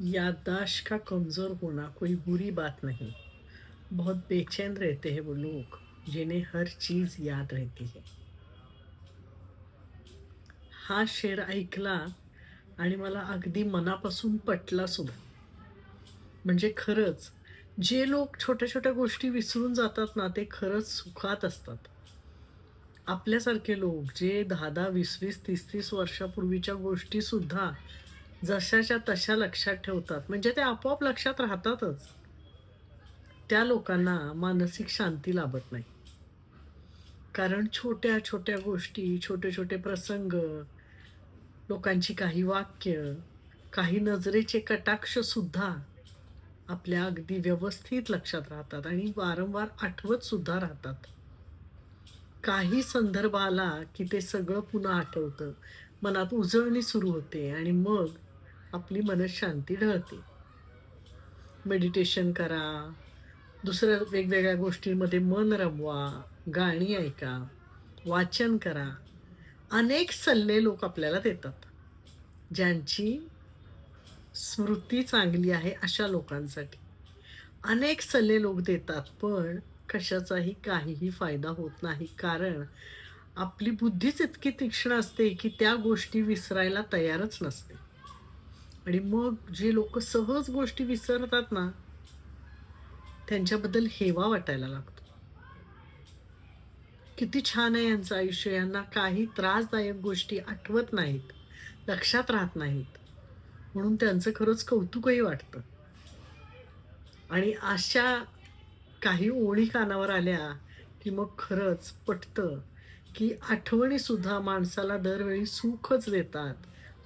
याददाश्त का कमज़ोर होना कोई बुरी बात नहीं। बहुत बेचैन रहते हैं वो लोग जिन्हें हर चीज़ याद रहती है। हा शेर ऐकला आणि मला अगदी मनापासून पटला सुद्धा. म्हणजे खरंच जे लोक छोट्या छोट्या गोष्टी विसरून जातात ना ते खरंच सुखात असतात. आपल्यासारखे लोक जे दहा दहा वीस वीस तीस तीस वर्षापूर्वीच्या गोष्टी सुद्धा जशाच्या तशा लक्षात ठेवतात. म्हणजे ते आपोआप लक्षात राहतातच. त्या लोकांना मानसिक शांती लाभत नाही. कारण छोट्या छोट्या गोष्टी छोटे छोटे प्रसंग लोकांची काही वाक्य काही नजरेचे कटाक्ष सुद्धा आपल्या अगदी व्यवस्थित लक्षात राहतात आणि वारंवार आठवत सुद्धा राहतात. काही संदर्भ आला की ते सगळं पुन्हा आठवतं. मनात उजळणी सुरू होते आणि मग आपली मनशांती ढळते. मेडिटेशन करा. दुसऱ्या वेगवेगळ्या गोष्टींमध्ये मन रमवा. गाणी ऐका. वाचन करा. अनेक सल्ले लोक आपल्याला देतात. ज्यांची स्मृती चांगली आहे अशा लोकांसाठी. अनेक सल्ले लोक देतात पण कशाचाही काहीही फायदा होत नाही. कारण आपली बुद्धीच इतकी तीक्ष्ण असते की त्या गोष्टी विसरायला तयारच नसते. आणि मग जे लोक सहज गोष्टी विसरतात ना त्यांच्याबद्दल हेवा वाटायला लागतो. किती छान आहे यांचं आयुष्य. यांना काही त्रासदायक गोष्टी आठवत नाहीत लक्षात राहत नाहीत. म्हणून त्यांचं खरंच कौतुकही वाटतं. आणि अशा काही ओळी कानावर आल्या की मग खरंच पटतं की आठवणीसुद्धा माणसाला दरवेळी सुखच देतात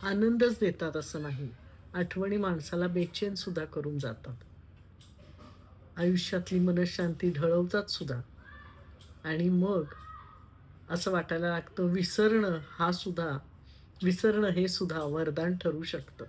आनंदच देतात असं नाही. आठवणी माणसाला बेचैन सुद्धा करून जातात. आयुष्यातली मनशांती ढळवतात सुद्धा. आणि मग असं वाटायला लागतं विसरणं हा सुद्धा विसरणं हे सुद्धा वरदान ठरू शकतं.